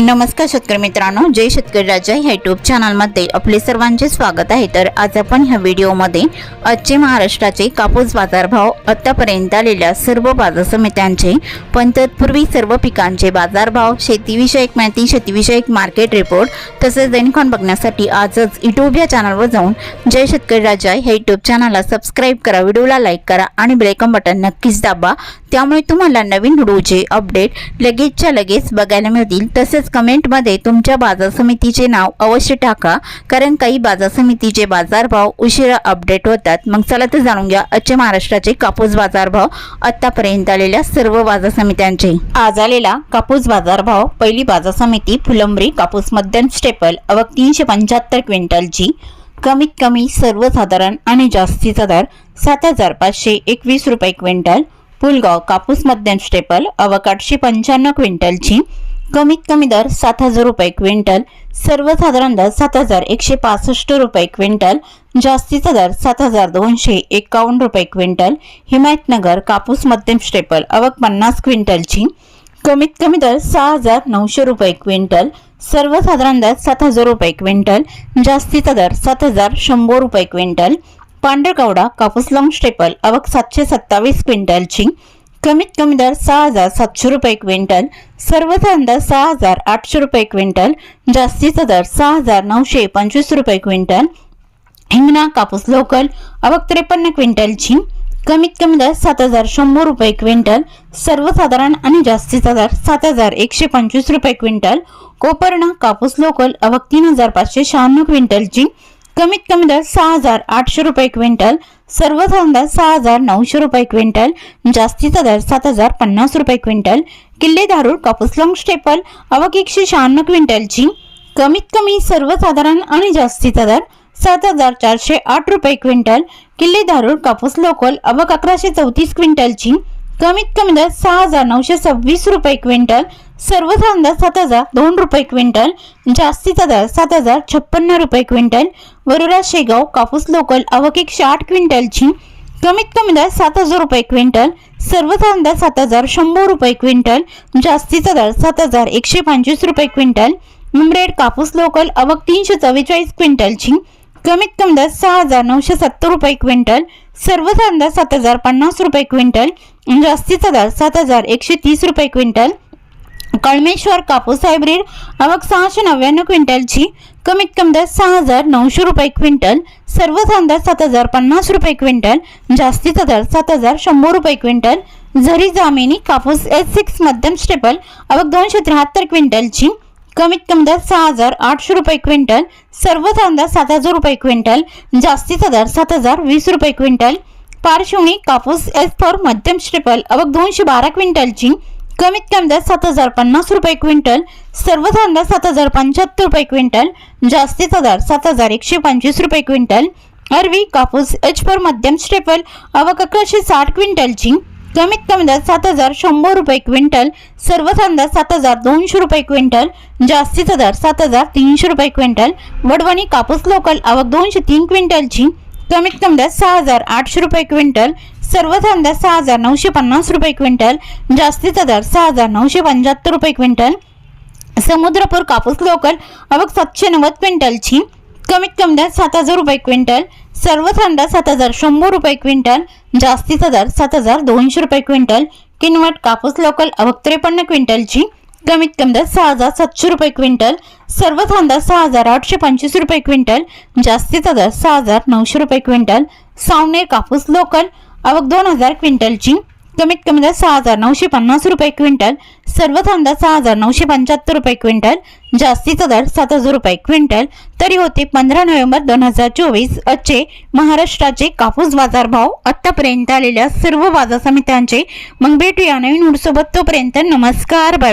नमस्कार शेतकरी मित्रांनो जय शेतकरी राजा ह्या युट्यूब चॅनलमध्ये आपले सर्वांचे स्वागत आहे. तर आज आपण ह्या व्हिडिओमध्ये आजचे महाराष्ट्राचे कापूस बाजारभाव आत्तापर्यंत आलेल्या सर्व बाजार समित्यांचे पण तत्पूर्वी सर्व पिकांचे बाजारभाव शेतीविषयक माहिती शेतीविषयक मार्केट रिपोर्ट तसेच दैनिकॉन बघण्यासाठी आजच युट्यूब या चॅनलवर जाऊन जय शेतकरी राजा ह्या युट्यूब चॅनलला सबस्क्राईब करा व्हिडिओला लाईक करा आणि ब्रेकम बटन नक्कीच दाबा. त्यामुळे तुम्हाला नवीन व्हिडिओचे अपडेट लगेचच्या लगेच बघायला मिळतील. तसेच कमेंटमध्ये तुमच्या बाजार समितीचे नाव अवश्य टाका कारण काही बाजार समितीचे बाजारभाव उशिरा अपडेट होतात. मग चला तर जाणून घ्या आजचे महाराष्ट्राचे कापूस बाजारभाव. आतापर्यंत आलेल्या सर्व बाजार समित्यांचे. आज आलेला कापूस बाजारभाव पहिली बाजार समिती फुलंबरी कापूस मध्यम स्टेपल अवक तीनशे पंच्याहत्तर क्विंटलची. कमीत कमी सर्वसाधारण आणि जास्तीचा दर सात हजार पाचशे एकवीस रुपये क्विंटल. पुलगाव कापूस मध्यम स्टेपल अवक आठशे पंच्याण्णव क्विंटलची कमीत कमी दर सात हजार रुपये क्विंटल सर्वसाधारण दर सात हजार एकशे पासष्ट रुपये क्विंटल जास्तीचा दर सात हजार दोनशे एकावन्न रुपये क्विंटल हिमायतनगर कापूस मध्यम स्टेपल अवक पन्नास क्विंटलची कमीत कमी दर सहा हजार नऊशे रुपये क्विंटल सर्वसाधारण दर सात हजार रुपये क्विंटल जास्तीचा दर सात हजार शंभर रुपये क्विंटल पांढरकवडा कापूस लॉंग स्टेपल अवक सातशे सत्तावीस क्विंटलची कमीत कमी दर सहा हजार सातशे रुपये क्विंटल. सर्वसाधारण दर सहा हजार आठशे रुपये क्विंटल. जास्तीचा दर सहा हजार नऊशे पंचवीस रुपये क्विंटल. हिंगणा कापूस लोकल अवक त्रेपन्न क्विंटलची कमीत कमी दर सात हजार शंभर रुपये क्विंटल. सर्वसाधारण आणि जास्तीचा दर सात हजार एकशे पंचवीस रुपये क्विंटल. कोपर्णा कापूस लोकल अवक तीन हजार पाचशे शहाण्णव क्विंटलची कमीत कमी दर सहा हजार आठशे रुपये क्विंटल सर्वसाधारण दर सहा हजार नऊशे रुपये क्विंटल जास्तीचा दर सात हजार पन्नास रुपये क्विंटल किल्ले धारूर कापूस लॉंग स्टेपल अवक एकशे शहाण्णव क्विंटलची कमीत कमी सर्वसाधारण आणि जास्तीचा दर सात हजार चारशे आठ रुपये क्विंटल किल्ले धारूर कापूस लोकल अवक अकराशे चौतीस क्विंटलची कमीत कमी दर सहा हजार नऊशे सव्वीस रुपये क्विंटल सर्व कांदा सात हजार दोन रुपये क्विंटल जास्तीचा दर सात हजार छप्पन्न रुपये क्विंटल वरुरा शेगाव कापूस लोकल अवक एकशे आठ क्विंटलची कमीत कमी दर सात हजार रुपये क्विंटल सर्व कांदा सात हजार शंभर रुपये क्विंटल जास्तीचा दर सात हजार एकशे पंचवीस रुपये क्विंटल मुंबरेड कापूस लोकल अवक तीनशे चव्वेचाळीस क्विंटलची कमीत कमी दर सहा हजार नऊशे सत्तर रुपये क्विंटल सर्व कांदा सात हजार पन्नास रुपये क्विंटल जास्तीचा दर सात हजार एकशे तीस रुपये क्विंटल कळमेश्वर कापूस हायब्रिड अवक सहाशे नव्याण्णव क्विंटलची. कमीत कमी दर सहा हजार नऊशे रुपये क्विंटल. सर्व दर सात हजार पन्नास रुपये क्विंटल. जास्तीचा दर सात हजार शंभर रुपये क्विंटल. झरी जामिनी कापूस एस सिक्स मध्यम स्टेपल अवक दोनशे त्र्याहत्तर क्विंटलची. कमीत कमी दर सहा हजार आठशे रुपये क्विंटल. सर्व दर सात हजार रुपये क्विंटल. जास्तीचा दर सात हजार वीस रुपये क्विंटल. पारशिवणी कापूस एस फोर मध्यम स्टेपल अवक दोनशे बारा क्विंटलची. कमीत कमी दर सात हजार पन्नास रुपये क्विंटल सर्वसाधारण दर सात हजार पंच्याहत्तर रुपये क्विंटल जास्तीचा दर सात हजार एकशे पंचवीस रुपये क्विंटल. अरवी कापूस एच पर मध्यम स्टेपल अवक अकराशे साठ क्विंटलची. कमीत कमी दर सात हजार शंभर रुपये क्विंटल सर्वसाधारण दर सात हजार दोनशे रुपये क्विंटल जास्तीचा दर सात हजार तीनशे रुपये क्विंटल. वडवणी कापूस लोकल अवक दोनशे तीन क्विंटलची. कमीत कमी दर सहा हजार आठशे रुपये क्विंटल सर्व कांदा सहा हजार नऊशे पन्नास रुपये क्विंटल जास्तीचा दर सहा हजार नऊशे पंच्याहत्तर रुपये क्विंटल समुद्रपूर कापूस लोकल अवघ सातशे नव्वद क्विंटलची कमीत कमी दर सात हजार रुपये क्विंटल सर्व कांदा सात हजार शंभर रुपये क्विंटल जास्तीचा दर सात हजार दोनशे रुपये क्विंटल किनवट कापूस लोकल अवघ त्रेपन्न क्विंटलची कमीत कमी दर सहा हजार सातशे रुपये क्विंटल सर्व कांदा सहा हजार आठशे पंचवीस रुपये क्विंटल जास्तीचा दर सहा हजार नऊशे रुपये क्विंटल सावनेर कापूस लोकल अवक दोन हजार क्विंटलची. कमीत कमी दर सहा हजार नऊशे पन्नास रुपये क्विंटल. सर्व दर सहा हजार नऊशे पंच्याहत्तर रुपये क्विंटल. जास्तीचा दर सात हजार रुपये क्विंटल. तरी होते पंधरा नोव्हेंबर दोन हजार चोवीस आजचे महाराष्ट्राचे कापूस बाजार भाव आत्तापर्यंत आलेल्या सर्व बाजार समित्यांचे. मग भेटूया नवीन सोबत तोपर्यंत नमस्कार. बाय.